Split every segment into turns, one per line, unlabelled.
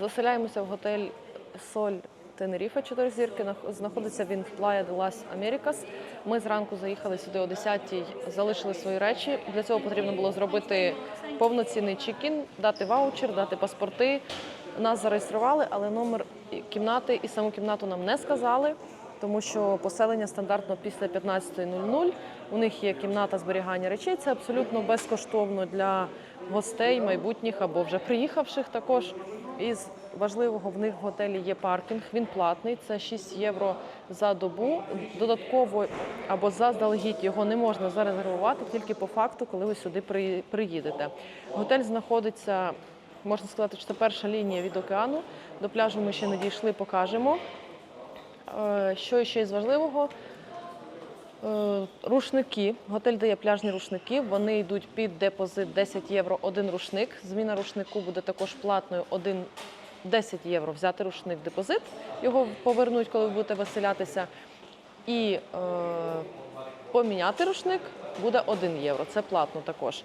Заселяємося в готель Соль Тенеріфе, 4 зірки. Нах- Знаходиться він в Плая де Лас Америкас. Ми зранку заїхали сюди о 10-й, залишили свої речі. Для цього потрібно було зробити повноцінний чекін, дати ваучер, дати паспорти. Нас зареєстрували, але номер кімнати і саму кімнату нам не сказали, тому що поселення стандартно після 15.00. У них є кімната зберігання речей. Це абсолютно безкоштовно для гостей, майбутніх або вже приїхавших також. Із важливого в них в готелі є паркінг. Він платний, це 6 євро за добу. Додатково або заздалегідь його не можна зарезервувати тільки по факту, коли ви сюди приїдете. Готель знаходиться, можна сказати, що це перша лінія від океану. До пляжу ми ще не дійшли, покажемо. Е, Що ще із важливого? Е, Рушники. Готель дає пляжні рушники. Вони йдуть під депозит 10 євро один рушник. Зміна рушнику буде також платною 1 10 євро взяти рушник депозит. Його повернуть, коли ви будете веселятися. І е, поміняти рушник буде 1 євро. Це платно також.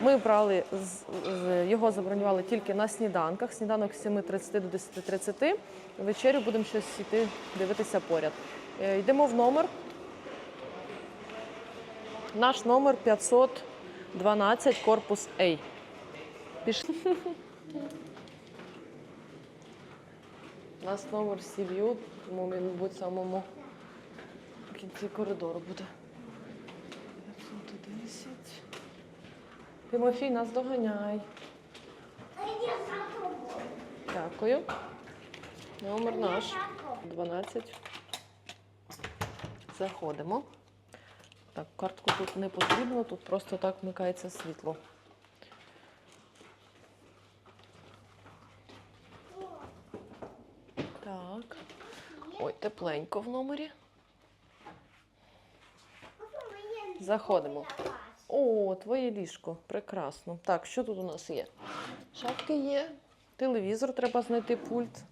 Ми брали його забронювали тільки на сніданках. Сніданок з 7.30 до 10.30. Вечерю будемо щось йти дивитися поряд. Е, Йдемо в номер. Наш номер 512, корпус А. Пішли. У нас номер сів'ю, тому він, мабуть, самому кінці коридору буде. 510. Тимофій, нас доганяй. Дякую. Номер наш 12. Заходимо. Так, картку тут не потрібно, тут просто так вмикається світло. Так. Ой, тепленько в номері. Заходимо. О, твоє ліжко. Прекрасно. Так, що тут у нас є? Шапки є. Телевізор треба знайти пульт.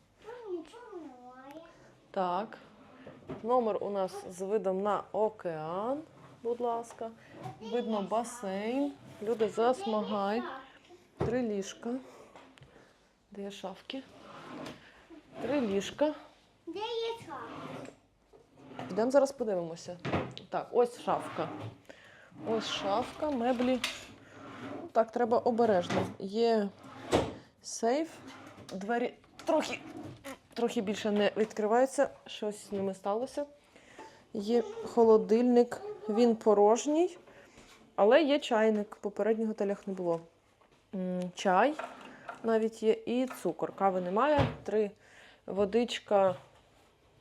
Так. Номер у нас з видом на океан, будь ласка. Видно басейн. Люди засмагають. Три ліжка. Де є шафки? Три ліжка.
Де є шафа?
Підемо зараз подивимося. Так, ось шафка. Ось шафка, меблі. Так, треба обережно. Є сейф, двері трохи, трохи більше не відкриваються, щось з ними сталося. Є холодильник, він порожній, але є чайник. В попередніх готелях не було. Чай навіть є і цукор. Кави немає. Три водичка.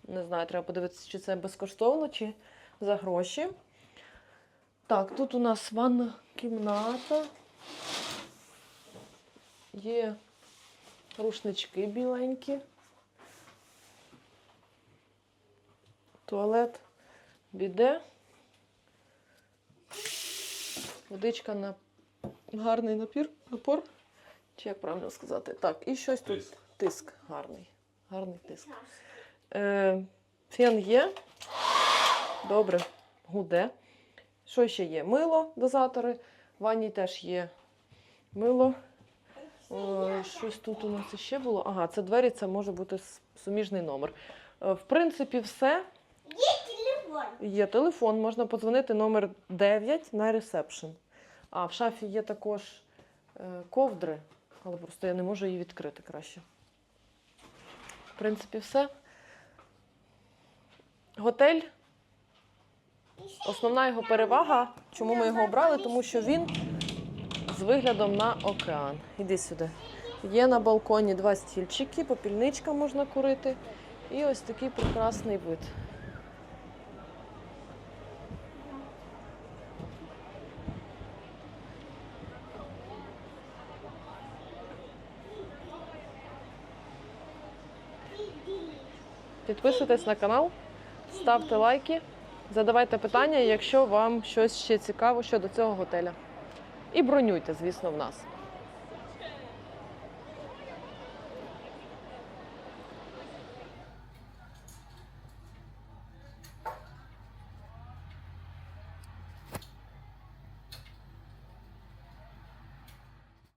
Не знаю, треба подивитися, чи це безкоштовно, чи за гроші. Так, тут у нас ванна кімната. Є рушнички біленькі. Туалет, біде. Водичка на гарний напір, напор. Чи як правильно сказати? Так, і щось тут
Тиск.
тиск гарний. Гарний тиск. Е, фен є. Добре, гуде. Що ще є? Мило, дозатори. В ванні теж є мило. Е, щось тут у нас ще було. Ага, це двері, це може бути суміжний номер. Е, в принципі, все.
Телефон.
Є телефон, можна подзвонити номер 9 на ресепшн. А в шафі є також е, ковдри, але просто я не можу її відкрити краще. В принципі, все. Готель. Основна його перевага, чому ми його обрали, тому що він з виглядом на океан. Іди сюди. Є на балконі два стільчики, попільничка можна курити. І ось такий прекрасний вид. Підписуйтесь на канал, ставте лайки, задавайте питання, якщо вам щось ще цікаво щодо цього готеля. І бронюйте, звісно, в нас.